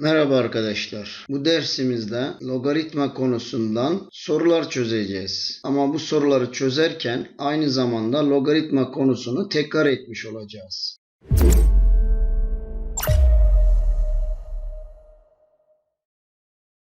Merhaba arkadaşlar. Bu dersimizde logaritma konusundan sorular çözeceğiz. Ama bu soruları çözerken aynı zamanda logaritma konusunu tekrar etmiş olacağız.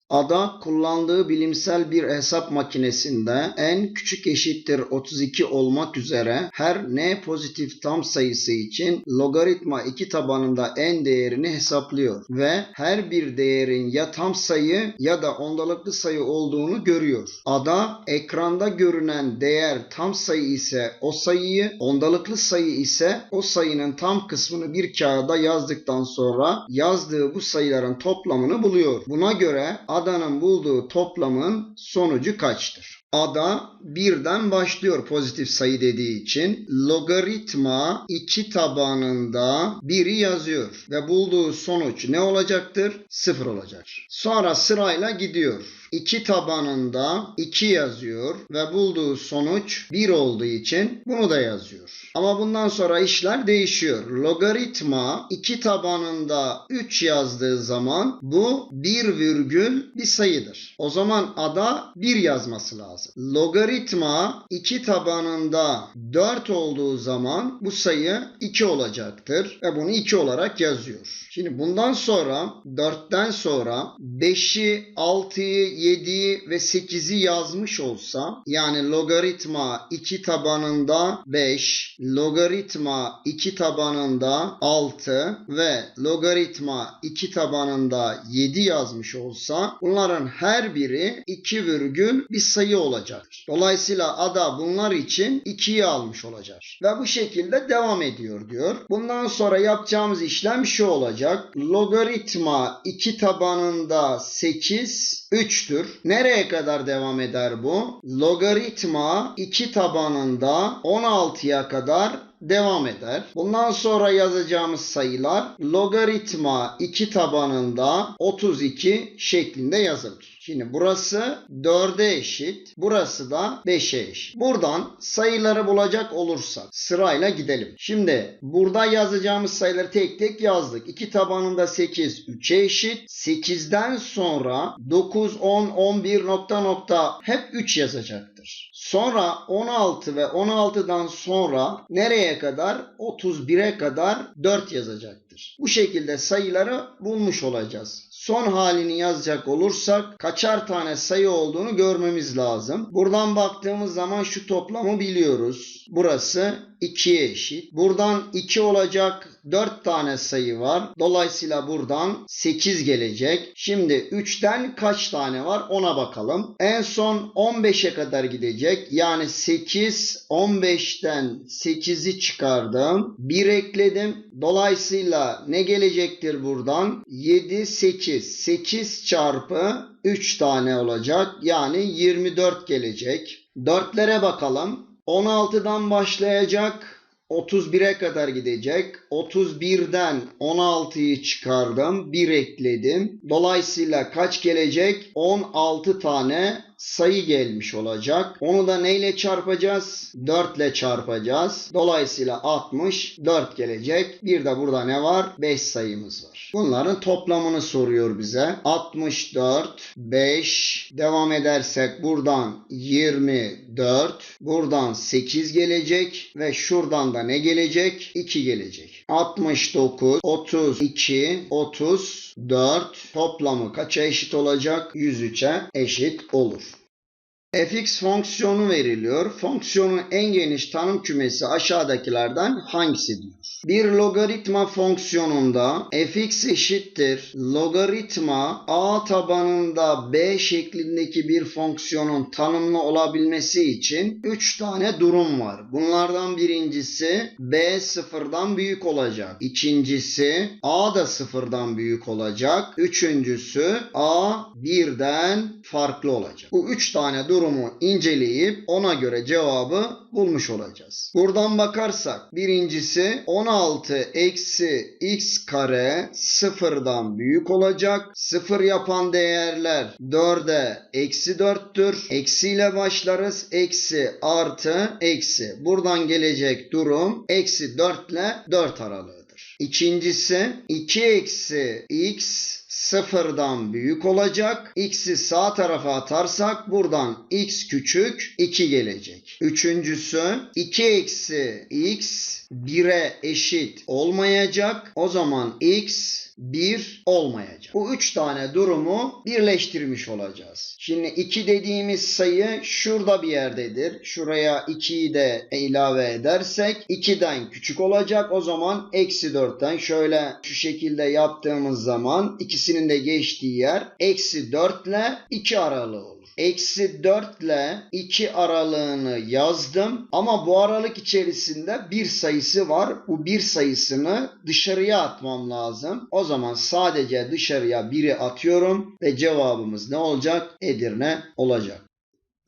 Ada kullandığı bilimsel bir hesap makinesinde en küçük eşittir 32 olmak üzere her n pozitif tam sayısı için logaritma 2 tabanında n değerini hesaplıyor ve her bir değerin ya tam sayı ya da ondalıklı sayı olduğunu görüyor. Ada ekranda görünen değer tam sayı ise o sayıyı, ondalıklı sayı ise o sayının tam kısmını bir kağıda yazdıktan sonra yazdığı bu sayıların toplamını buluyor. Buna göre Ada'nın bulduğu toplamın sonucu kaçtır? Ada birden başlıyor pozitif sayı dediği için. Logaritma 2 tabanında 1'i yazıyor. Ve bulduğu sonuç ne olacaktır? 0 olacaktır. Sonra sırayla gidiyor. 2 tabanında 2 yazıyor ve bulduğu sonuç 1 olduğu için bunu da yazıyor. Ama bundan sonra işler değişiyor. Logaritma 2 tabanında 3 yazdığı zaman bu 1 virgül bir sayıdır. O zaman ada 1 yazması lazım. Logaritma 2 tabanında 4 olduğu zaman bu sayı 2 olacaktır ve bunu 2 olarak yazıyor. Şimdi bundan sonra 4'ten sonra 5'i, 6'yı, 7'yi ve 8'i yazmış olsa yani logaritma 2 tabanında 5, logaritma 2 tabanında 6 ve logaritma 2 tabanında 7 yazmış olsa bunların her biri 2 virgül bir sayı olacaktır. Dolayısıyla ada bunlar için 2'yi almış olacak. Ve bu şekilde devam ediyor diyor. Bundan sonra yapacağımız işlem şu olacak. Logaritma 2 tabanında 8 3'tür. Nereye kadar devam eder bu? Logaritma 2 tabanında 16'ya kadar devam eder. Bundan sonra yazacağımız sayılar logaritma 2 tabanında 32 şeklinde yazılır. Şimdi burası 4'e eşit. Burası da 5'e eşit. Buradan sayıları bulacak olursak sırayla gidelim. Şimdi burada yazacağımız sayıları tek tek yazdık. 2 tabanında 8 3'e eşit. 8'den sonra 9, 10, 11 nokta nokta hep 3 yazacaktır. Sonra 16 ve 16'dan sonra nereye kadar? 31'e kadar 4 yazacaktır. Bu şekilde sayıları bulmuş olacağız. Son halini yazacak olursak kaçar tane sayı olduğunu görmemiz lazım. Buradan baktığımız zaman şu toplamı biliyoruz. Burası 2'ye eşit. Buradan 2 olacak 4 tane sayı var. Dolayısıyla buradan 8 gelecek. Şimdi 3'ten kaç tane var ona bakalım. En son 15'e kadar gidecek. Yani 8 15'ten 8'i çıkardım. 1 ekledim. Dolayısıyla ne gelecektir buradan? 7 8. 8 çarpı 3 tane olacak. Yani 24 gelecek. 4'lere bakalım. 16'dan başlayacak. 31'e kadar gidecek. 31'den 16'yı çıkardım. 1 ekledim. Dolayısıyla kaç gelecek? 16 tane sayı gelmiş olacak. Onu da neyle çarpacağız? 4 ile çarpacağız. Dolayısıyla 64 gelecek. Bir de burada ne var? 5 sayımız var. Bunların toplamını soruyor bize. 64, 5, devam edersek buradan 24, buradan 8 gelecek ve şuradan da ne gelecek? 2 gelecek. 69, 32, 34 toplamı kaça eşit olacak? 103'e eşit olur. Fx fonksiyonu veriliyor. Fonksiyonun en geniş tanım kümesi aşağıdakilerden hangisi diyor. Bir logaritma fonksiyonunda fx eşittir logaritma a tabanında b şeklindeki bir fonksiyonun tanımlı olabilmesi için 3 tane durum var. Bunlardan birincisi b sıfırdan büyük olacak. İkincisi a da sıfırdan büyük olacak. Üçüncüsü a birden farklı olacak. Bu 3 tane durumu inceleyip ona göre cevabı bulmuş olacağız. Buradan bakarsak birincisi 16 eksi x kare sıfırdan büyük olacak. Sıfır yapan değerler 4'e eksi 4'tür. Eksiyle başlarız. Eksi artı eksi. Buradan gelecek durum eksi 4 ile 4 aralığıdır. İkincisi 2 eksi x sıfırdan büyük olacak. X'i sağ tarafa atarsak buradan x küçük 2 gelecek. Üçüncüsü 2 eksi x 1'e eşit olmayacak. O zaman x 1 olmayacak. Bu üç tane durumu birleştirmiş olacağız. Şimdi 2 dediğimiz sayı şurada bir yerdedir. Şuraya 2'yi de ilave edersek 2'den küçük olacak. O zaman eksi 4'ten şöyle şu şekilde yaptığımız zaman ikisinin de geçtiği yer eksi 4 ile 2 aralığı olur. Eksi 4 ile 2 aralığını yazdım ama bu aralık içerisinde bir sayısı var. Bu bir sayısını dışarıya atmam lazım. O zaman sadece dışarıya 1'i atıyorum ve cevabımız ne olacak? Edirne olacak.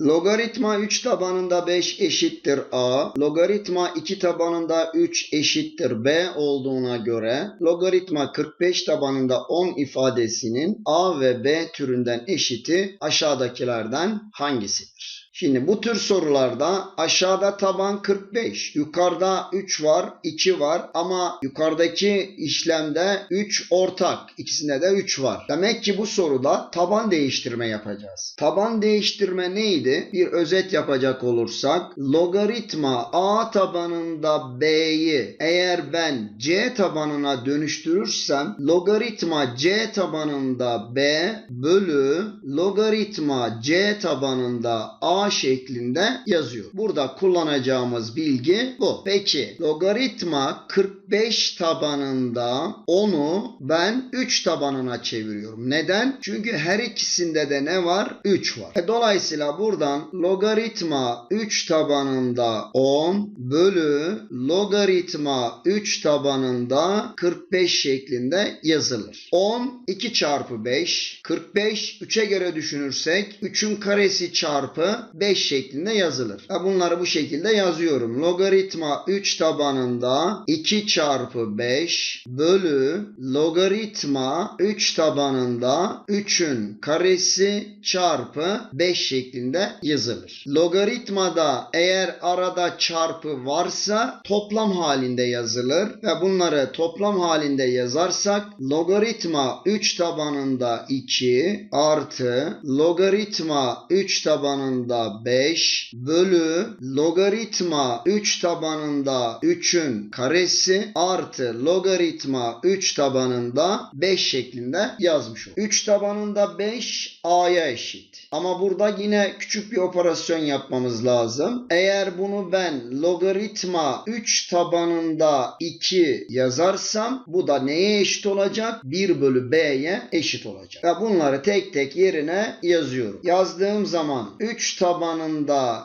Logaritma 3 tabanında 5 eşittir a, logaritma 2 tabanında 3 eşittir b olduğuna göre logaritma 45 tabanında 10 ifadesinin a ve b türünden eşiti aşağıdakilerden hangisidir? Şimdi bu tür sorularda aşağıda taban 45, yukarıda 3 var, 2 var ama yukarıdaki işlemde 3 ortak. İkisinde de 3 var. Demek ki bu soruda taban değiştirme yapacağız. Taban değiştirme neydi? Bir özet yapacak olursak logaritma a tabanında b'yi eğer ben c tabanına dönüştürürsem logaritma c tabanında b bölü logaritma c tabanında a şeklinde yazıyor. Burada kullanacağımız bilgi bu. Peki logaritma 45 tabanında 10'u ben 3 tabanına çeviriyorum. Neden? Çünkü her ikisinde de ne var? 3 var. E, dolayısıyla buradan logaritma 3 tabanında 10 bölü logaritma 3 tabanında 45 şeklinde yazılır. 10 2 çarpı 5 45 3'e göre düşünürsek 3'ün karesi çarpı 5 şeklinde yazılır. Bunları bu şekilde yazıyorum. Logaritma 3 tabanında 2 çarpı 5 bölü logaritma 3 tabanında 3'ün karesi çarpı 5 şeklinde yazılır. Logaritmada eğer arada çarpı varsa toplam halinde yazılır ve bunları toplam halinde yazarsak logaritma 3 tabanında 2 artı logaritma 3 tabanında 5 bölü logaritma 3 tabanında 3'ün karesi artı logaritma 3 tabanında 5 şeklinde yazmış olur. 3 tabanında 5 a'ya eşit. Ama burada yine küçük bir operasyon yapmamız lazım. Eğer bunu ben logaritma 3 tabanında 2 yazarsam bu da neye eşit olacak? 1 bölü b'ye eşit olacak. Ve bunları tek tek yerine yazıyorum. Yazdığım zaman 3 tabanında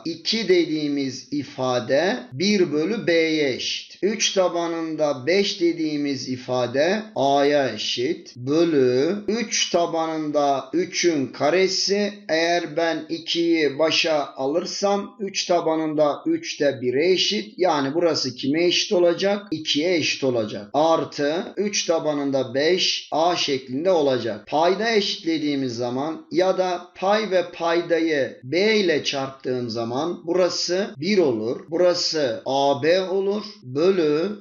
2 dediğimiz ifade 1 bölü b'ye eşit. 3 tabanında 5 dediğimiz ifade a'ya eşit. Bölü 3 tabanında 3'ün karesi eğer ben 2'yi başa alırsam 3 tabanında 3 de 1'e eşit. Yani burası kime eşit olacak? 2'ye eşit olacak. Artı 3 tabanında 5 a şeklinde olacak. Payda eşitlediğimiz zaman ya da pay ve paydayı b ile çarptığım zaman burası 1 olur. Burası ab olur. Bölü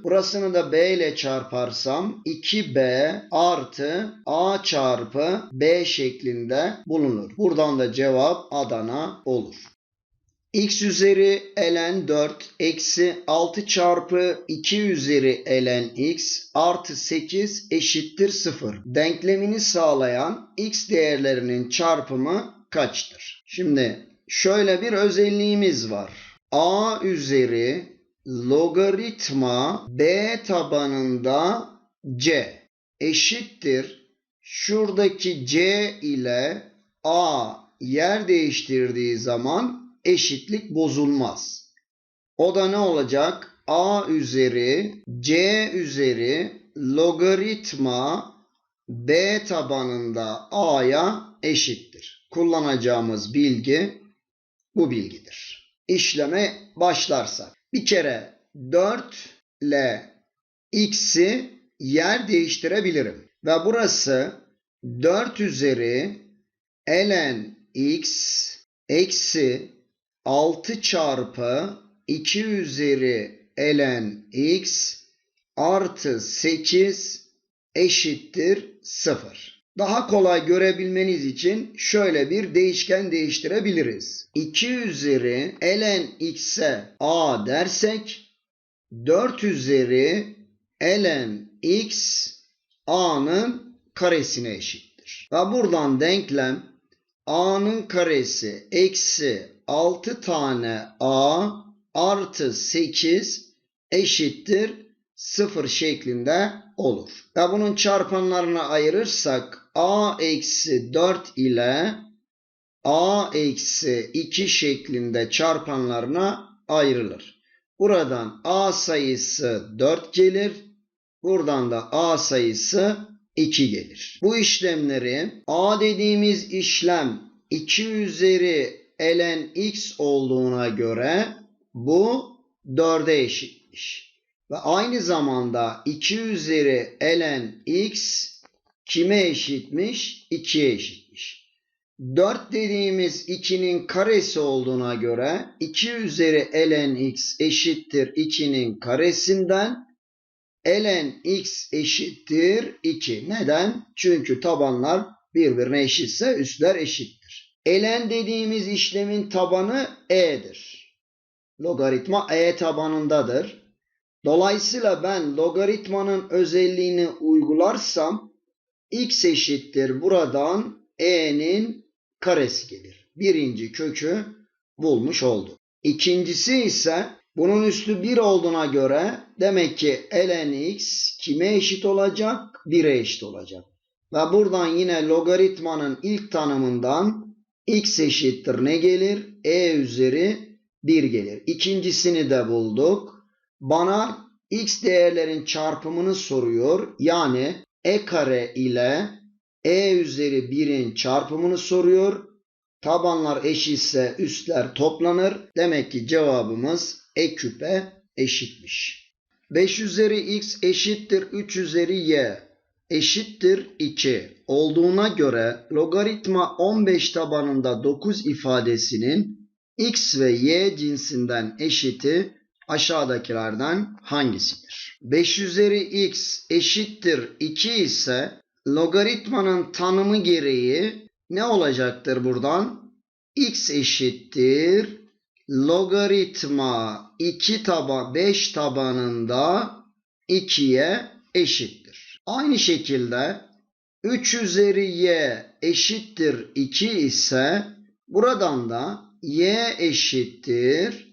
burasını da b ile çarparsam 2b artı a çarpı b şeklinde bulunur. Buradan da cevap Adana olur. x üzeri ln 4 eksi 6 çarpı 2 üzeri ln x artı 8 eşittir 0. Denklemini sağlayan x değerlerinin çarpımı kaçtır? Şimdi şöyle bir özelliğimiz var. a üzeri logaritma b tabanında c eşittir. Şuradaki c ile a yer değiştirdiği zaman eşitlik bozulmaz. O da ne olacak? a üzeri c üzeri logaritma b tabanında a'ya eşittir. Kullanacağımız bilgi bu bilgidir. İşleme başlarsak bir kere 4 ile x'i yer değiştirebilirim. Ve burası 4 üzeri ln x eksi 6 çarpı 2 üzeri ln x artı 8 eşittir 0. Daha kolay görebilmeniz için şöyle bir değişken değiştirebiliriz. 2 üzeri ln x'e a dersek 4 üzeri ln x a'nın karesine eşittir. Ve buradan denklem a'nın karesi eksi 6 tane a artı 8 eşittir 0 şeklinde olur. Ve bunun çarpanlarına ayırırsak a eksi 4 ile a eksi 2 şeklinde çarpanlarına ayrılır. Buradan a sayısı 4 gelir. Buradan da a sayısı 2 gelir. Bu işlemleri a dediğimiz işlem 2 üzeri ln x olduğuna göre bu 4'e eşitmiş. Ve aynı zamanda 2 üzeri ln x kime eşitmiş? 2'ye eşitmiş. 4 dediğimiz 2'nin karesi olduğuna göre 2 üzeri ln x eşittir 2'nin karesinden ln x eşittir 2. Neden? Çünkü tabanlar birbirine eşitse üstler eşittir. ln dediğimiz işlemin tabanı e'dir. Logaritma e tabanındadır. Dolayısıyla ben logaritmanın özelliğini uygularsam x eşittir buradan e'nin karesi gelir. Birinci kökü bulmuş olduk. İkincisi ise bunun üstü 1 olduğuna göre demek ki ln x kime eşit olacak? 1'e eşit olacak. Ve buradan yine logaritmanın ilk tanımından x eşittir ne gelir? e üzeri 1 gelir. İkincisini de bulduk. Bana x değerlerin çarpımını soruyor. Yani e kare ile e üzeri 1'in çarpımını soruyor. Tabanlar eşitse üstler toplanır. Demek ki cevabımız e küpe eşitmiş. 5 üzeri x eşittir 3 üzeri y eşittir 2 olduğuna göre logaritma 15 tabanında 9 ifadesinin x ve y cinsinden eşiti aşağıdakilerden hangisidir? 5 üzeri x eşittir 2 ise logaritmanın tanımı gereği ne olacaktır buradan? x eşittir logaritma 2 taba 5 tabanında 2'ye eşittir. Aynı şekilde 3 üzeri y eşittir 2 ise buradan da y eşittir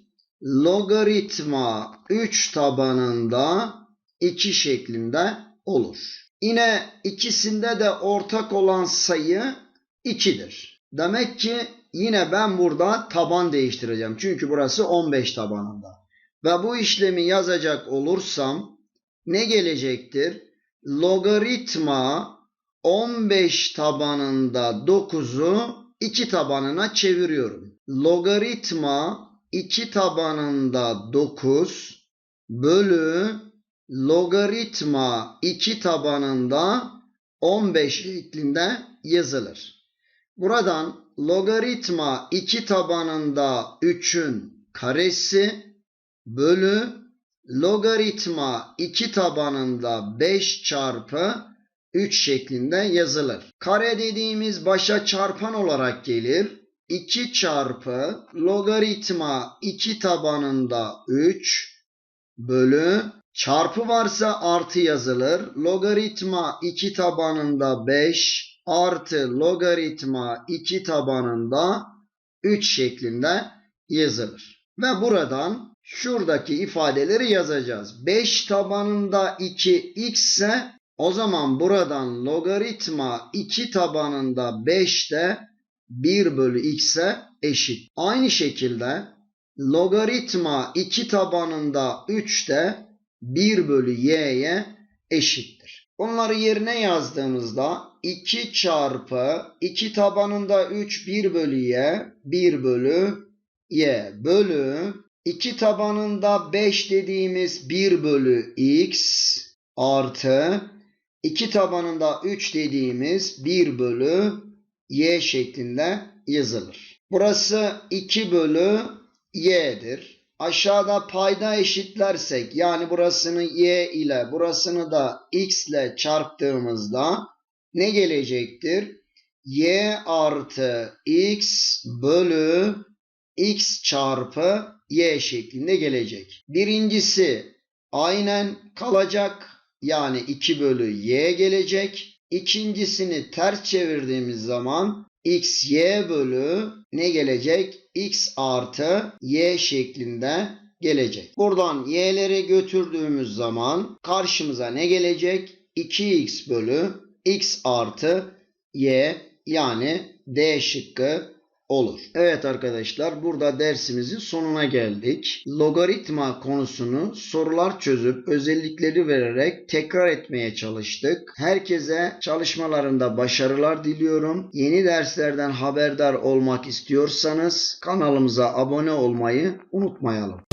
logaritma 3 tabanında 2 şeklinde olur. Yine ikisinde de ortak olan sayı 2'dir. Demek ki yine ben burada taban değiştireceğim. Çünkü burası 15 tabanında. Ve bu işlemi yazacak olursam ne gelecektir? Logaritma 15 tabanında 9'u 2 tabanına çeviriyorum. Logaritma 2 tabanında 9 bölü logaritma 2 tabanında 15 şeklinde yazılır. Buradan logaritma 2 tabanında 3'ün karesi bölü logaritma 2 tabanında 5 çarpı 3 şeklinde yazılır. Kare dediğimiz başa çarpan olarak gelir. 2 çarpı logaritma 2 tabanında 3 bölü çarpı varsa artı yazılır. Logaritma 2 tabanında 5 artı logaritma 2 tabanında 3 şeklinde yazılır. Ve buradan şuradaki ifadeleri yazacağız. 5 tabanında 2 x ise o zaman buradan logaritma 2 tabanında 5 de 1 bölü x'e eşit. Aynı şekilde logaritma 2 tabanında 3 de 1 bölü y'ye eşittir. Bunları yerine yazdığımızda 2 çarpı 2 tabanında 3 1 bölü y 1 bölü y bölü 2 tabanında 5 dediğimiz 1 bölü x artı 2 tabanında 3 dediğimiz 1 bölü y şeklinde yazılır. Burası 2 bölü y'dir. Aşağıda payda eşitlersek yani burasını y ile burasını da x ile çarptığımızda ne gelecektir? y artı x bölü x çarpı y şeklinde gelecek. Birincisi aynen kalacak yani 2 bölü y gelecek. İkincisini ters çevirdiğimiz zaman x y bölü ne gelecek? x artı y şeklinde gelecek. Buradan y'leri götürdüğümüz zaman karşımıza ne gelecek? 2x bölü x artı y yani D şıkkı olur. Evet arkadaşlar burada dersimizin sonuna geldik. Logaritma konusunu sorular çözüp özellikleri vererek tekrar etmeye çalıştık. Herkese çalışmalarında başarılar diliyorum. Yeni derslerden haberdar olmak istiyorsanız kanalımıza abone olmayı unutmayalım.